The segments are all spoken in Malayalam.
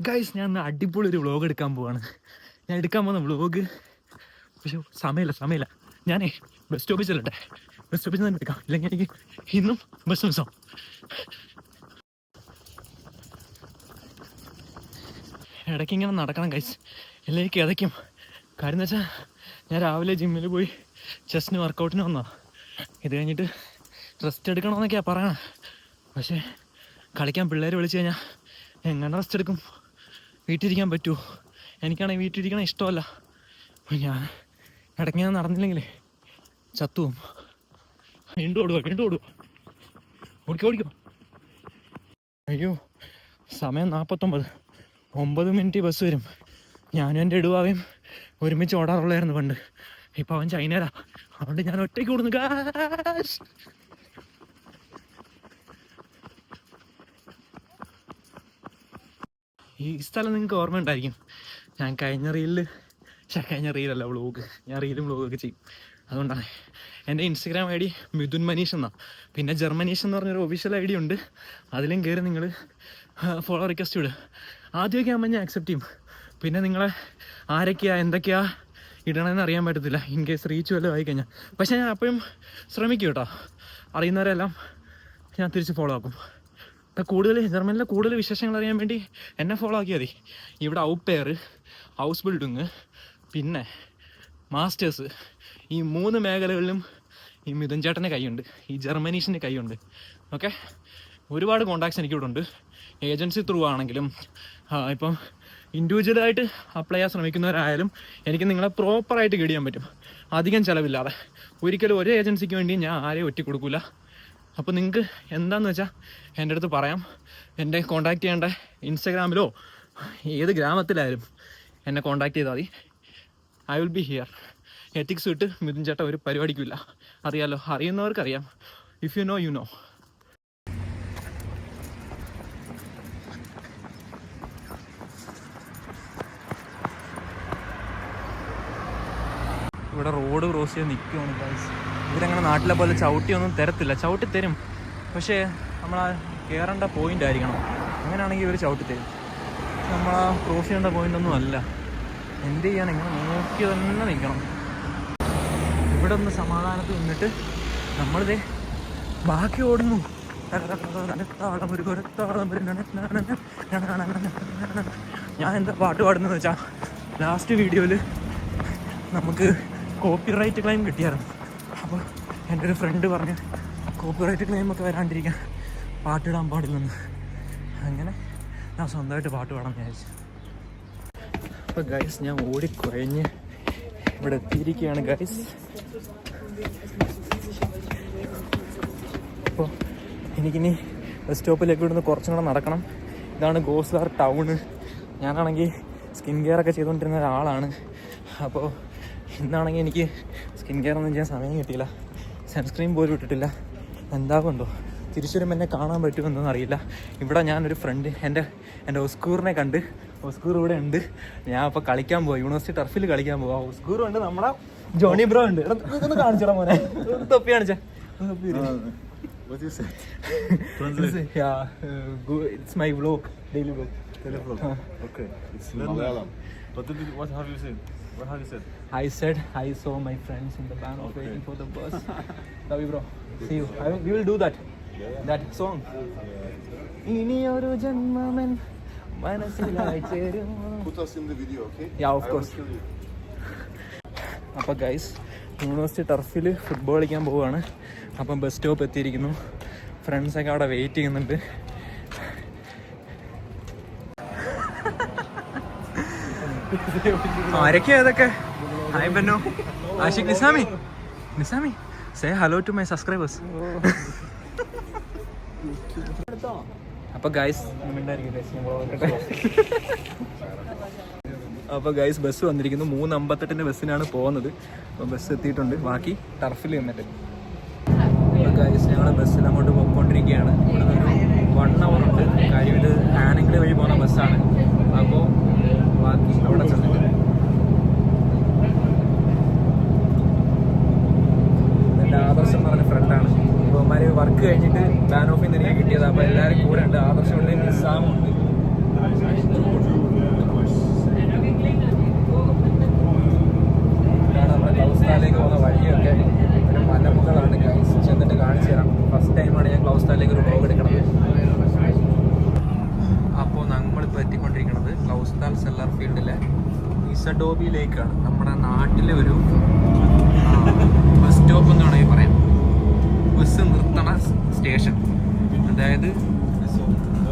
ഗൈസ് ഞാൻ അടിപൊളി ഒരു വ്ളോഗ് എടുക്കാൻ പോവാണ്. ഞാൻ എടുക്കാൻ പോകുന്ന വ്ളോഗ് പക്ഷെ സമയമില്ല സമയമില്ല. ഞാനേ ബസ് സ്റ്റോപ്പിൽ ചെല്ലട്ടെ. ബസ് സ്റ്റോപ്പിൽ തന്നെ എടുക്കാം. ഇല്ലെങ്കിൽ എനിക്ക് ഇന്നും ബസ് മിസ്സാവും ഇടയ്ക്ക് ഇങ്ങനെ നടക്കണം ഗൈസ് അല്ലെങ്കിൽ കിതയ്ക്കും കാര്യം എന്ന് വെച്ചാൽ ഞാൻ രാവിലെ ജിമ്മിൽ പോയി ചെസ്റ്റിന് വർക്കൗട്ടിന് വന്നോ ഇത് കഴിഞ്ഞിട്ട് റെസ്റ്റ് എടുക്കണമെന്നൊക്കെയാണ് പറയണം. പക്ഷേ കളിക്കാൻ പിള്ളേർ വിളിച്ചു കഴിഞ്ഞാൽ എങ്ങനെ റെസ്റ്റ് എടുക്കും? വീട്ടിലിരിക്കാൻ പറ്റുമോ? എനിക്കാണെങ്കിൽ വീട്ടിലിരിക്കണ ഇഷ്ടമല്ല. ഞാൻ ഇടയ്ക്ക് ഞാൻ നടന്നില്ലെങ്കിലേ ചത്തുവും വീണ്ടും ഓടുക വീണ്ടും ഓടുക ഓടിക്കോ ഓടിക്കോ. അയ്യോ സമയം നാൽപ്പത്തൊമ്പത് ഒമ്പത് മിനിറ്റ് ബസ് വരും. ഞാനും എന്റെ ഇടുവാവയും ഒരുമിച്ച് ഓടാറുള്ളായിരുന്നു പണ്ട്. ഇപ്പം അവൻ ചൈനയിലാണ് അതുകൊണ്ട് ഞാൻ ഒറ്റയ്ക്ക് ഓടുന്നു. ഗായ്സ് ഈ സ്ഥലം നിങ്ങൾക്ക് ഓർമ്മ ഉണ്ടായിരിക്കും. ഞാൻ കഴിഞ്ഞ റീലിൽ പക്ഷേ കഴിഞ്ഞ റീലല്ല വ്ളോഗ് ഞാൻ റീലും വ്ളോഗൊക്കെ ചെയ്യും. അതുകൊണ്ടാണ്. എന്റെ Instagram I D Mithun Maneesh എന്നാണ് പിന്നെ ജർമ്മനീഷ് എന്ന് പറഞ്ഞൊരു ഒഫീഷ്യൽ ഐ ഡി ഉണ്ട്. അതിലും കയറി നിങ്ങൾ ഫോളോ റിക്വസ്റ്റ് വിടുക ആദ്യമൊക്കെ ആകുമ്പോൾ ഞാൻ അക്സെപ്റ്റ് ചെയ്യും. പിന്നെ നിങ്ങളെ ആരൊക്കെയാ എന്തൊക്കെയാ ഇടണമെന്ന് അറിയാൻ പറ്റത്തില്ല. ഇൻ കേസ് റീച്ച് വല്ലതും ആയി കഴിഞ്ഞാൽ പക്ഷേ ഞാൻ അപ്പോഴും ശ്രമിക്കും കേട്ടോ. അറിയുന്നവരെല്ലാം ഞാൻ തിരിച്ച് ഫോളോ ആക്കും. കൂടുതൽ ജർമ്മനിലെ കൂടുതൽ വിശേഷങ്ങൾ അറിയാൻ വേണ്ടി എന്നെ ഫോളോ ആക്കിയാൽ മതി. ഇവിടെ ഔട്ട് ഹൗസ് ബിൽഡിങ് പിന്നെ മാസ്റ്റേഴ്സ് ഈ മൂന്ന് മേഖലകളിലും ഈ മിഥുൻ ചേട്ടന്റെ കൈയുണ്ട് ഈ ജർമ്മനീഷിന്റെ കൈയുണ്ട്. ഓക്കെ ഒരുപാട് കോണ്ടാക്ട്സ് എനിക്കിവിടെ ഉണ്ട് ഏജൻസി ത്രൂ ആണെങ്കിലും ഇപ്പം ഇൻഡിവിജ്വലായിട്ട് അപ്ലൈ ചെയ്യാൻ ശ്രമിക്കുന്നവരായാലും എനിക്ക് നിങ്ങളെ പ്രോപ്പറായിട്ട് ഗൈഡ് ചെയ്യാൻ പറ്റും. അധികം ചിലവില്ലാതെ. ഒരിക്കലും ഒരു ഏജൻസിക്ക് വേണ്ടി ഞാൻ ആരെയും ഒറ്റ കൊടുക്കില്ല അപ്പോൾ നിങ്ങൾക്ക് എന്താന്ന് വെച്ചാൽ എന്റെ അടുത്ത് പറയാം. എന്റെ കോൺടാക്ട് ചെയ്യേണ്ട ഇൻസ്റ്റാഗ്രാമിലോ ഏത് ഗ്രാമത്തിലായാലും എന്നെ കോൺടാക്ട് ചെയ്താൽ മതി. I will be here ethics വിട്ട് മിഥുൻ ചേട്ടൻ ഒരു പരിപാടിക്കില്ല. അറിയാലോ അറിയുന്നവർക്കറിയാം. If you know you know ഇവിടെ റോഡ് ക്രോസ് ചെയ്ത് നിൽക്കുകയാണ് ഗൈസ് ഇവരങ്ങനെ നാട്ടിലെ പോലെ ചവിട്ടിയൊന്നും തരത്തില്ല. ചവിട്ടി തരും. പക്ഷേ നമ്മൾ ആ കയറേണ്ട പോയിന്റ് ആയിരിക്കണം. അങ്ങനെയാണെങ്കിൽ ഇവർ ചവിട്ടി തരും. നമ്മൾ ആ ക്രോസ് ചെയ്യേണ്ട പോയിന്റ് ഒന്നും അല്ല. എന്ത് ചെയ്യാൻ? ഇങ്ങനെ നോക്കി തന്നെ നിൽക്കണം ഇവിടെ ഒന്ന് സമാധാനത്തിൽ നിന്നിട്ട് നമ്മളിതേ ബാക്കി ഓടുന്നു. ഞാൻ എന്താ പാട്ട് പാടുന്നതെന്ന് വെച്ചാൽ ലാസ്റ്റ് വീഡിയോയിൽ നമുക്ക് കോപ്പിറൈറ്റ് ക്ലെയിം കിട്ടിയായിരുന്നു. അപ്പോൾ എന്റെ ഒരു ഫ്രണ്ട് പറഞ്ഞു കോപ്പിറൈറ്റ് ക്ലെയിം ഒക്കെ വരാണ്ടിരിക്കാൻ പാട്ടിടാൻ പാടില്ലെന്ന്. അങ്ങനെ ഞാൻ സ്വന്തമായിട്ട് പാട്ട് പാടാൻ വിചാരിച്ചു. അപ്പോൾ ഗൈസ് ഞാൻ ഓടിക്കുഴഞ്ഞ് ഇവിടെ എത്തിയിരിക്കുകയാണ് ഗൈസ് അപ്പോൾ എനിക്കിനി ബസ് സ്റ്റോപ്പിലേക്ക് ഇവിടുന്ന് കുറച്ചും കൂടെ നടക്കണം. ഇതാണ് ഗോസ്ലാർ ടൗണ് ഞാനാണെങ്കിൽ സ്കിൻ കെയർ ഒക്കെ ചെയ്തുകൊണ്ടിരുന്ന ഒരാളാണ്. അപ്പോൾ ഇന്നാണെങ്കിൽ എനിക്ക് സ്കിൻ കെയർ ഒന്നും ചെയ്യാൻ സമയം കിട്ടിയില്ല. സൺസ്ക്രീൻ പോലും ഇട്ടിട്ടില്ല. എന്താകുണ്ടോ തിരിച്ചു വരുമ്പോൾ എന്നെ കാണാൻ പറ്റുമെന്നൊന്നും അറിയില്ല. ഇവിടെ ഞാനൊരു ഫ്രണ്ട് എന്റെ എന്റെ ഒസ്കൂറിനെ കണ്ട് ഒസ്കൂർ ഇവിടെ ഉണ്ട്. ഞാൻ അപ്പോൾ കളിക്കാൻ പോവാം. യൂണിവേഴ്സിറ്റി ടർഫിൽ കളിക്കാൻ പോവാ. ഒസ്കൂറും ഉണ്ട് നമ്മുടെ ജോണി ബ്രോ ഉണ്ട്. ഇതൊന്ന് കാണിച്ചോടാ മോനെ. തൊപ്പി കാണിച്ചാ. ഇറ്റ്സ് മൈ തരൂ. Daily vlog. Okay. It's in Malayalam. But what have you said? What have you said? I said I saw my friends in the band of Okay. waiting for the bus. Love you, bro. See you. I will, we will do that. That song. ഇനിയൊരു ജന്മമൻ മനസ്സിലായി ചേരും Put us in the video, okay? Yeah, of I course. Kill you. അപ്പോൾ ഗൈസ് യൂണിവേഴ്സിറ്റി ടർഫിൽ ഫുട്ബോൾ കളിക്കാൻ പോവുകയാണ് അപ്പം ബസ് സ്റ്റോപ്പ് എത്തിയിരിക്കുന്നു ഫ്രണ്ട്സൊക്കെ അവിടെ വെയിറ്റ് ചെയ്യുന്നുണ്ട് ആരൊക്കെയാ ഇതൊക്കെ hi Benno Ashiq Nizami Nizami say hello to my subscribers അപ്പൊ ഗൈസ് അപ്പൊ ഗൈസ് ബസ് വന്നിരിക്കുന്നു. മൂന്ന് അമ്പത്തെട്ടിന്റെ ബസ്സിനാണ് പോകുന്നത്. അപ്പൊ ബസ് എത്തിയിട്ടുണ്ട്. ബാക്കി ടർഫിൽ നിന്നിട്ട്. ഗൈസ് ഞങ്ങൾ ബസ്സിൽ അങ്ങോട്ട് പോയിക്കൊണ്ടിരിക്കുകയാണ്. ഇവിടെ ഒരു വൺ അവർ ഉണ്ട്. കാര്യം ഇത് ആനങ്കിളി വഴി പോകുന്ന ബസ്സാണ് അപ്പോൾ ബാക്കി അവിടെ ചെന്നിട്ട് എന്റെ ആദർശം എന്ന് പറഞ്ഞ ഫ്രണ്ടാണ് അപ്പോൾ അവന്മാർ വർക്ക് കഴിഞ്ഞിട്ട് ബാൻ ഓഫിൽ നിന്ന് എനിക്ക് കിട്ടിയത് അപ്പോൾ എല്ലാവരും കൂടെ ഉണ്ട് ആദർശമുണ്ട് നിസാമുണ്ട് നമ്മളിപ്പോൾ എത്തിക്കൊണ്ടിരിക്കുന്നത് ക്ലൗസ്താൽ സെല്ലർ ഫീൽഡിലെ ഇസഡോബി ലേക്കാണ് നമ്മുടെ നാട്ടിലെ ഒരു ബസ് സ്റ്റോപ്പ് എന്ന് വേണമെങ്കിൽ പറയാം. ബസ് നിർത്തണ സ്റ്റേഷൻ. അതായത്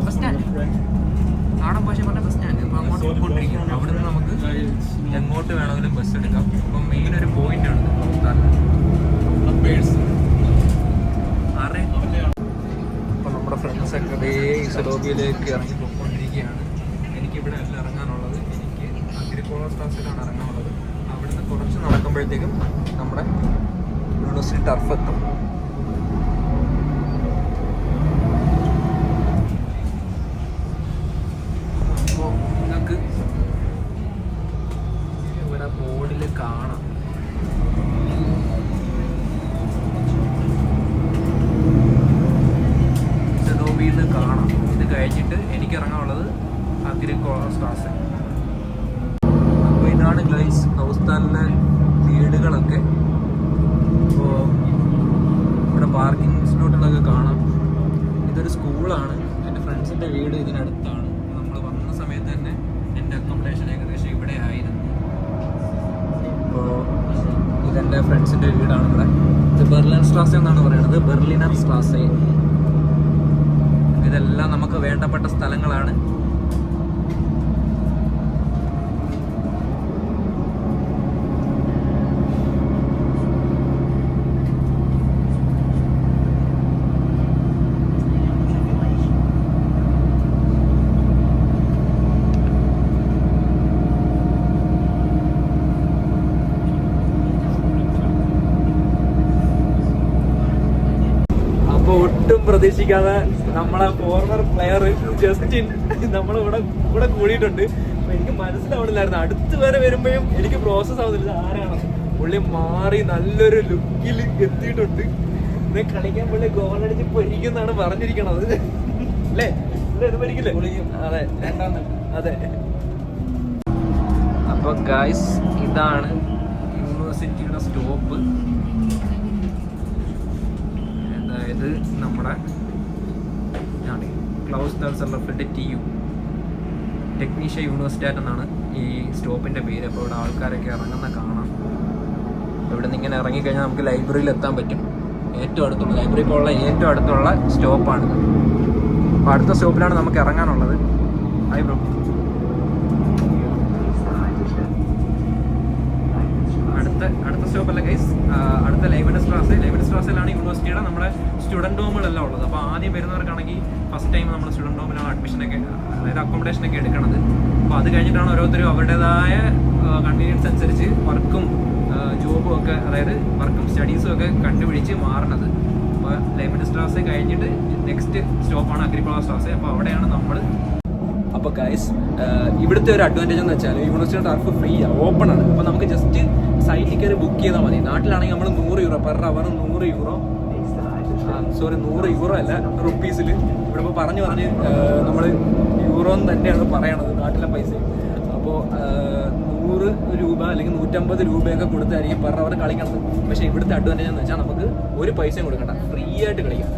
ബസ് സ്റ്റാൻഡ് നാടൻ ഭാഷ പറഞ്ഞ ബസ് സ്റ്റാൻഡ് അപ്പോൾ അങ്ങോട്ട് പോയിക്കൊണ്ടിരിക്കും അവിടെ നിന്ന് നമുക്ക് എങ്ങോട്ട് വേണമെങ്കിലും ബസ് എടുക്കാം. അപ്പം മെയിൻ ഒരു പോയിന്റ് ആണ് അപ്പോൾ നമ്മുടെ ഫ്രണ്ട്സ് ഒക്കെ അതേ ഇസഡോബിയിലേക്ക് ഇറങ്ങി പോയിക്കൊണ്ടിരിക്കുകയാണ് എനിക്ക് ഇവിടെ അല്ല ഇറങ്ങാനുള്ളത് എനിക്ക് അഗ്രിക്കോള സ്റ്റാസിലാണ് ഇറങ്ങാനുള്ളത് അവിടുന്ന് കുറച്ച് നടക്കുമ്പോഴത്തേക്കും നമ്മുടെ യൂണിവേഴ്സിറ്റി ടർഫ് എത്തും അപ്പോൾ നിങ്ങൾക്ക് ഇവിടെ ബോർഡിൽ കാണാം സെഡോബിയിൽ നിന്ന് കാണാം ഇത് കഴിഞ്ഞിട്ട് എനിക്ക് ഇറങ്ങാനുള്ളത് അഗ്രിക്കോള സ്റ്റാസ് അപ്പോൾ ഇതാണ് ഗൈസ് ഹൗസ്ഥാനിലെ വീടുകളൊക്കെ അപ്പോൾ ഇവിടെ പാർക്കിംഗ് സ്ലോട്ടുകളൊക്കെ കാണാം ഇതൊരു സ്കൂളാണ് എന്റെ ഫ്രണ്ട്സിന്റെ വീട് ഇതിനടുത്താണ് നമ്മൾ വന്ന സമയത്ത് തന്നെ എന്റെ അക്കോമഡേഷൻ ഏകദേശം ഇവിടെ ആയിരുന്നു അപ്പോൾ ഇതെന്റെ ഫ്രണ്ട്സിന്റെ വീടാണ് ഇവിടെ. ഇത് ബെർലിൻ സ്ട്രാസ എന്നാണ് പറയുന്നത്. ബെർലിനർ സ്ട്രാസ് ഇതെല്ലാം നമുക്ക് വേണ്ടപ്പെട്ട സ്ഥലങ്ങളാണ് അപ്പൊ ഒട്ടും പ്രതീക്ഷിക്കാതെ നമ്മളെ ഫോർമർ പ്ലെയർ ജസ്റ്റിൻ നമ്മളെ ഇവിടെ ഇവിടെ കൂടിയിട്ടുണ്ട്. അപ്പൊ എനിക്ക് മനസ്സിലാവണില്ലായിരുന്നു. അടുത്ത് വരെ വരുമ്പോഴും എനിക്ക് പ്രോസസ് ആവുന്നില്ല. ആരാണ്? പുള്ളി മാറി നല്ലൊരു ലുക്കിൽ എത്തിയിട്ടുണ്ട്. ഇത് കളിക്കാൻ പുള്ളി ഗോളടിച്ച് പൊരിക്കുന്നാണ് പറഞ്ഞിരിക്കണത്. അല്ലേ? പൊരിക്കില്ലേ? അതെ. അതെ. അപ്പൊ ഗായ്സ് ഇതാണ് യൂണിവേഴ്സിറ്റിയുടെ സ്റ്റോപ്പ് അതായത് നമ്മുടെ ആണ് ക്ലൗസ് റെഫർഡ് ടി യു ടെക്നീഷ്യ യൂണിവേഴ്സിറ്റി എന്നാണ് ഈ സ്റ്റോപ്പിന്റെ പേര്. അപ്പോൾ ഇവിടെ ആൾക്കാരൊക്കെ ഇറങ്ങുന്ന കാണാം. ഇവിടെ നിന്ന് ഇങ്ങനെ ഇറങ്ങിക്കഴിഞ്ഞാൽ നമുക്ക് ലൈബ്രറിയിൽ എത്താൻ പറ്റും. ഏറ്റവും അടുത്തുള്ള ലൈബ്രറി പോലുള്ള ഏറ്റവും അടുത്തുള്ള സ്റ്റോപ്പാണിത്. അപ്പോൾ അടുത്ത സ്റ്റോപ്പിലാണ് നമുക്ക് ഇറങ്ങാനുള്ളത്. ഐ ബ്രോ അടുത്ത അടുത്ത അല്ല ഗൈസ് അടുത്ത ലൈബ്രറി സ്ട്രാസ് ലൈബ്രറി സ്ട്രാസിലാണ് യൂണിവേഴ്സിറ്റിയുടെ നമ്മുടെ സ്റ്റുഡന്റ് ഹോമുകളെല്ലാം ഉള്ളത്. അപ്പോൾ ആദ്യം വരുന്നവർക്കാണെങ്കിൽ ഫസ്റ്റ് ടൈം നമ്മുടെ സ്റ്റുഡന്റ് ഹോമിലാണ് അഡ്മിഷനൊക്കെ അതായത് അക്കോമഡേഷനൊക്കെ എടുക്കുന്നത് അപ്പോൾ അത് കഴിഞ്ഞിട്ടാണ് ഓരോരുത്തരും അവരുടേതായ കൺവീനിയൻസ് അനുസരിച്ച് വർക്കും ജോബും ഒക്കെ അതായത് വർക്കും സ്റ്റഡീസും ഒക്കെ കണ്ടുപിടിച്ച് മാറണത്. അപ്പോൾ ലൈബ്രറി സ്ട്രാസ് കഴിഞ്ഞിട്ട് നെക്സ്റ്റ് സ്റ്റോപ്പാണ് അഗ്രിക്കുളർ സ്ട്രാസ് അപ്പോൾ അവിടെയാണ് നമ്മൾ അപ്പോൾ ഗൈസ് ഇവിടുത്തെ ഒരു അഡ്വാന്റേജ് എന്ന് വെച്ചാൽ യൂണിവേഴ്സിറ്റി ടർഫ് ഫ്രീ ആണ് ഓപ്പൺ ആണ്. അപ്പോൾ നമുക്ക് ജസ്റ്റ് സൈറ്റിൽ കയറി ബുക്ക് ചെയ്താൽ മതി. നാട്ടിലാണെങ്കിൽ നമ്മൾ നൂറ് യൂറോ പെർ അവർ നൂറ് യൂറോ സോറി നൂറ് യൂറോ അല്ല റുപ്പീസിൽ ഇവിടെ ഇപ്പോൾ പറഞ്ഞു പറഞ്ഞ് നമ്മൾ യൂറോ എന്ന് തന്നെയാണ് പറയണത് നാട്ടിലെ പൈസ. അപ്പോൾ നൂറ് രൂപ അല്ലെങ്കിൽ നൂറ്റമ്പത് രൂപയൊക്കെ കൊടുത്തായിരിക്കും പെർ അവർ കളിക്കണത്. പക്ഷേ ഇവിടുത്തെ അഡ്വാന്റേജ് എന്ന് വെച്ചാൽ നമുക്ക് ഒരു പൈസയും കൊടുക്കണ്ട. ഫ്രീ ആയിട്ട് കളിക്കാം.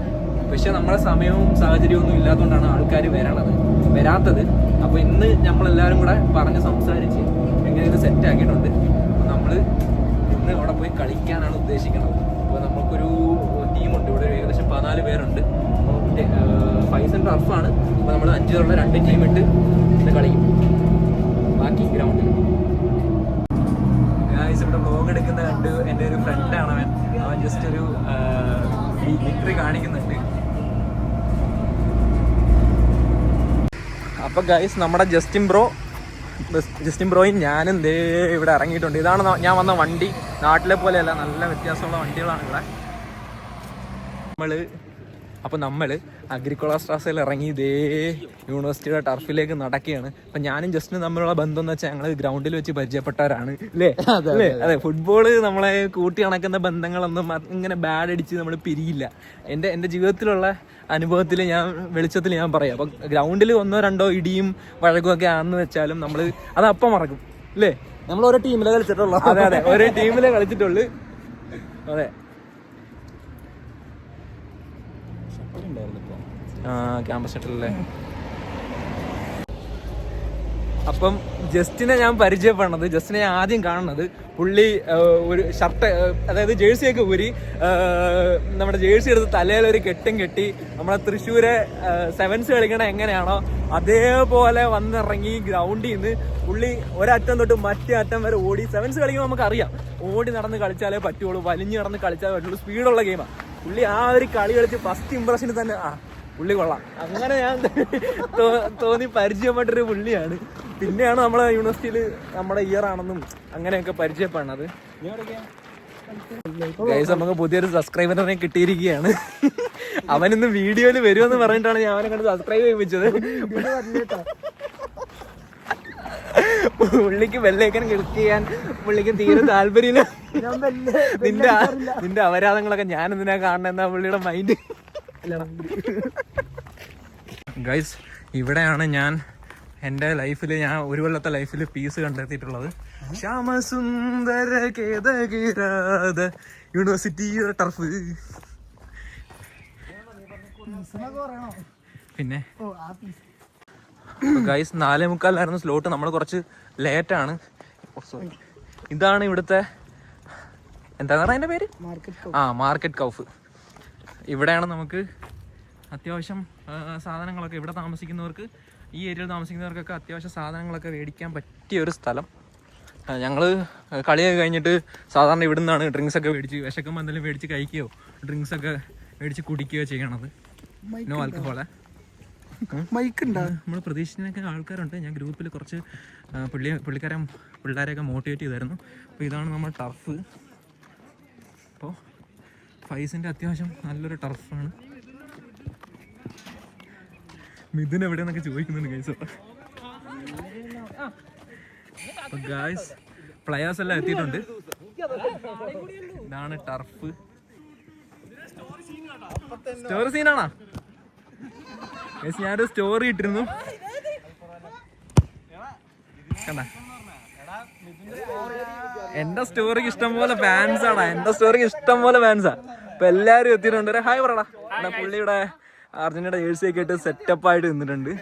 പക്ഷെ നമ്മുടെ സമയവും സാഹചര്യവും ഒന്നും ഇല്ലാത്തതുകൊണ്ടാണ് ആൾക്കാർ വരണത് വരാത്തത്. അപ്പോൾ ഇന്ന് നമ്മളെല്ലാവരും കൂടെ പറഞ്ഞ് സംസാരിച്ച് എങ്ങനെ ഇത് സെറ്റ് ആക്കിയിട്ടുണ്ട്. അപ്പോൾ നമ്മൾ ഇന്ന് അവിടെ പോയി കളിക്കാനാണ് ഉദ്ദേശിക്കുന്നത്. അപ്പോൾ നമുക്കൊരു ടീമുണ്ട്. ഇവിടെ ഏകദേശം പതിനാല് പേരുണ്ട്. ഫൈവ് സെന്റ് ടർഫാണ് അപ്പോൾ നമ്മൾ അഞ്ച് പേരുള്ള രണ്ട് ടീം ഇട്ട് ഇത് കളിക്കും. ബാക്കി ഗ്രൗണ്ടിൽ ഇവിടെ വ്ലോഗ് എടുക്കുന്ന കണ്ട് എന്റെ ഒരു ഫ്രണ്ടാണ് അവൻ. അവൻ ജസ്റ്റ് ഒരു വിക്ടറി കാണിക്കുന്നുണ്ട്. അപ്പൊ ഗൈസ് നമ്മുടെ ജസ്റ്റിൻ ബ്രോ ജസ്റ്റിൻ ബ്രോയും ഞാനും ദേ ഇവിടെ ഇറങ്ങിയിട്ടുണ്ട്. ഇതാണ് ഞാൻ വന്ന വണ്ടി. നാട്ടിലെ പോലെയല്ല നല്ല വ്യത്യാസമുള്ള വണ്ടികളാണ് ഇവിടെ. നമ്മൾ അപ്പോൾ നമ്മൾ അഗ്രിക്കുള സ്ട്രാസയിൽ ഇറങ്ങി ഇതേ യൂണിവേഴ്സിറ്റിയുടെ ടർഫിലേക്ക് നടക്കുകയാണ്. അപ്പം ഞാനും ജസ്റ്റിനും തമ്മിലുള്ള ബന്ധം എന്ന് വെച്ചാൽ ഞങ്ങൾ ഗ്രൗണ്ടിൽ വെച്ച് പരിചയപ്പെട്ടവരാണ്. അല്ലേ അല്ലേ അതെ ഫുട്ബോൾ നമ്മളെ കൂട്ടി കണക്കുന്ന ബന്ധങ്ങളൊന്നും ഇങ്ങനെ ബാഡ് അടിച്ച് നമ്മൾ പിരിയില്ല. എന്റെ എന്റെ ജീവിതത്തിലുള്ള അനുഭവത്തിൽ ഞാൻ വെളിച്ചത്തിൽ ഞാൻ പറയാം. അപ്പം ഗ്രൗണ്ടിൽ ഒന്നോ രണ്ടോ ഇടിയും വഴക്കും ഒക്കെ ആണെന്ന് വെച്ചാലും നമ്മൾ അത് അപ്പം മറക്കും. അല്ലേ? നമ്മൾ ഓരോ ടീമിലെ കളിച്ചിട്ടുള്ളൂ. അതെ അതെ. ഒരേ ടീമിലെ കളിച്ചിട്ടുള്ളു. അതെ. ആ ക്യാമ്പസ് ഷട്ടിലല്ലേ അപ്പം ജസ്റ്റിനെ ഞാൻ പരിചയപ്പെടുന്നത് ജസ്റ്റിനെ ഞാൻ ആദ്യം കാണുന്നത് പുള്ളി ഒരു ഷർട്ട് അതായത് ജേഴ്സിയൊക്കെ ഊരി നമ്മുടെ ജേഴ്സി എടുത്ത് തലയിൽ ഒരു കെട്ടും കെട്ടി നമ്മുടെ തൃശ്ശൂരെ സെവൻസ് കളിക്കണ എങ്ങനെയാണോ അതേപോലെ വന്നിറങ്ങി ഗ്രൗണ്ടിൽ നിന്ന് പുള്ളി ഒരറ്റം തൊട്ട് മറ്റേ അറ്റം വരെ ഓടി സെവൻസ് കളിക്കുമ്പോൾ നമുക്ക് അറിയാം ഓടി നടന്ന് കളിച്ചാലേ പറ്റുള്ളൂ വലിഞ്ഞു നടന്ന് കളിച്ചാലേ പറ്റുള്ളൂ സ്പീഡുള്ള ഗെയിമാണ് പുള്ളി ആ ഒരു കളി കളിച്ച് ഫസ്റ്റ് ഇമ്പ്രഷനിൽ തന്നെ ആ പുള്ളി കൊള്ളാം. അങ്ങനെ ഞാൻ തോന്നി പരിചയപ്പെട്ടൊരു പുള്ളിയാണ്. പിന്നെയാണ് നമ്മളെ യൂണിവേഴ്സിറ്റിയിൽ നമ്മുടെ ഇയർ ആണെന്നും അങ്ങനെയൊക്കെ പരിചയപ്പെടുന്നത്. ഗൈസ് നമുക്ക് പുതിയൊരു സബ്സ്ക്രൈബറിനെ കിട്ടിയിരിക്കുകയാണ്. അവനിന്ന് വീഡിയോയിൽ വരുമെന്ന് പറഞ്ഞിട്ടാണ് ഞാൻ അവനെ കണ്ട് സബ്സ്ക്രൈബ് ചെയ്യിപ്പിച്ചത്. പുള്ളിക്ക് വെള്ളേക്കൻ ക്ലിക്ക് ചെയ്യാൻ പുള്ളിക്ക് തീരെ താല്പര്യമില്ല. നിന്റെ നിന്റെ അപരാധങ്ങളൊക്കെ ഞാൻ എന്തിനാ കാണണെന്നാ പുള്ളിയുടെ മൈൻഡ് ഗൈസ് ഇവിടെയാണ് ഞാൻ എന്റെ ലൈഫിൽ ഞാൻ ഒരു കൊല്ലത്തെ ലൈഫിൽ പീസ് കണ്ടെത്തിയിട്ടുള്ളത്. ശ്യാമസുന്ദര കേതകിരാത യൂണിവേഴ്സിറ്റി ടർഫ് പിന്നെ? ഗൈസ് നാലേ മുക്കാലിലായിരുന്നു സ്ലോട്ട് നമ്മൾ കുറച്ച് ലേറ്റാണ് ഇതാണ് ഇവിടുത്തെ എന്താണ് അതിന്റെ പേര്? ആ മാർക്കറ്റ് കൗഫ് ഇവിടെയാണ് നമുക്ക് അത്യാവശ്യം സാധനങ്ങളൊക്കെ ഇവിടെ താമസിക്കുന്നവർക്ക് ഈ ഏരിയയിൽ താമസിക്കുന്നവർക്കൊക്കെ അത്യാവശ്യം സാധനങ്ങളൊക്കെ മേടിക്കാൻ പറ്റിയ ഒരു സ്ഥലം. ഞങ്ങൾ കളിയൊക്കെ കഴിഞ്ഞിട്ട് സാധാരണ ഇവിടെ നിന്നാണ് ഡ്രിങ്ക്സ് ഒക്കെ മേടിച്ച് വിശക്കുമ്പോൾ എന്തെങ്കിലും മേടിച്ച് കഴിക്കുകയോ ഡ്രിങ്ക്സ് ഒക്കെ മേടിച്ച് കുടിക്കുകയോ ചെയ്യണത്. നോ ആൽക്കഹോളെ. മൈക്ക് ഉണ്ടാ? നമ്മൾ പ്രതീക്ഷിച്ചതിനൊക്കെ ആൾക്കാരുണ്ട്. ഞാൻ ഗ്രൂപ്പിൽ കുറച്ച് പുള്ളി പുള്ളിക്കാരെ പിള്ളേരെയൊക്കെ മോട്ടിവേറ്റ് ചെയ്തായിരുന്നു. അപ്പോൾ ഇതാണ് നമ്മൾ ടർഫ്. അപ്പോൾ ഫൈസിന്റെ അത്യാവശ്യം നല്ലൊരു ടർഫാണ്. മിഥുൻ എവിടെയെന്നൊക്കെ ചോദിക്കുന്നുണ്ട് ഗൈസ് അപ്പോൾ ഗായ്സ് പ്ലെയേഴ്സ് എല്ലാം എത്തിയിട്ടുണ്ട്. ഇതാണ് ടർഫ് സ്റ്റോറി സീനാണോ ഗൈസ് ഞാനൊരു സ്റ്റോറി ഇട്ടിരുന്നു. കണ്ട? എന്റെ സ്റ്റോറിക്ക് ഇഷ്ടം പോലെ ഫാൻസാണ് എന്റെ സ്റ്റോറിക്ക് ഇഷ്ടം പോലെ ഫാൻസാ അപ്പൊ എല്ലാരും എത്തിയിട്ടുണ്ട്. ഹായ് പറടാ. പുള്ളിയുടെ അർജന്റീനയുടെ ജേഴ്സി ഒക്കെ ആയിട്ട് സെറ്റപ്പ് ആയിട്ട് നിന്നിട്ടുണ്ട്.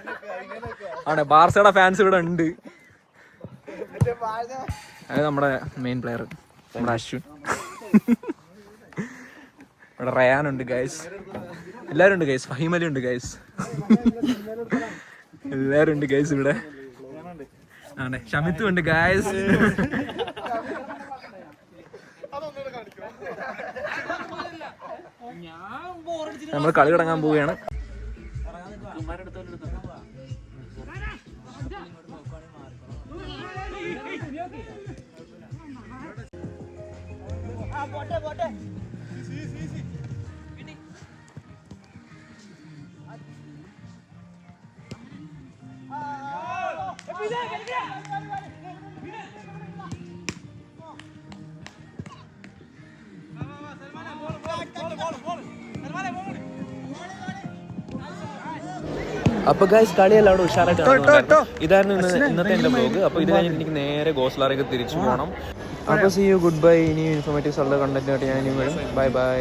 ആണ് ബാർസയുടെ ഫാൻസ് ഇവിടെ ഉണ്ട്. അത് നമ്മുടെ മെയിൻ പ്ലെയർ നമ്മുടെ അശ്വിൻ. ഇവിടെ റയാനുണ്ട് ഗൈസ് എല്ലാവരും ഉണ്ട് ഗൈസ് ഫഹിമലി ഉണ്ട് ഗൈസ് എല്ലാവരും ഉണ്ട് ഗൈസ് ഇവിടെ. ആണ്. ഷമിത്തും ഉണ്ട് ഗൈസ് നമ്മൾ കളി തുടങ്ങാൻ പോവുകയാണ്. അപ്പൊ ഗൈസ് കളിയെല്ലാം അവിടെ ഉഷാറായിട്ട്. ഇതായിരുന്നു ഇന്നത്തെ എന്റെ ബ്ലോഗ് അപ്പൊ ഇത് കഴിഞ്ഞിട്ട് എനിക്ക് നേരെ ഗോസ്ലാറേക്ക് തിരിച്ചു പോകണം അപ്പൊ സി യു ഗുഡ് ബൈ ഇനി ഇൻഫോർമേറ്റീവ്സ് ഉള്ള കണ്ടന്റ് ആയിട്ട് ഞാൻ ഇനി വരും. Bye bye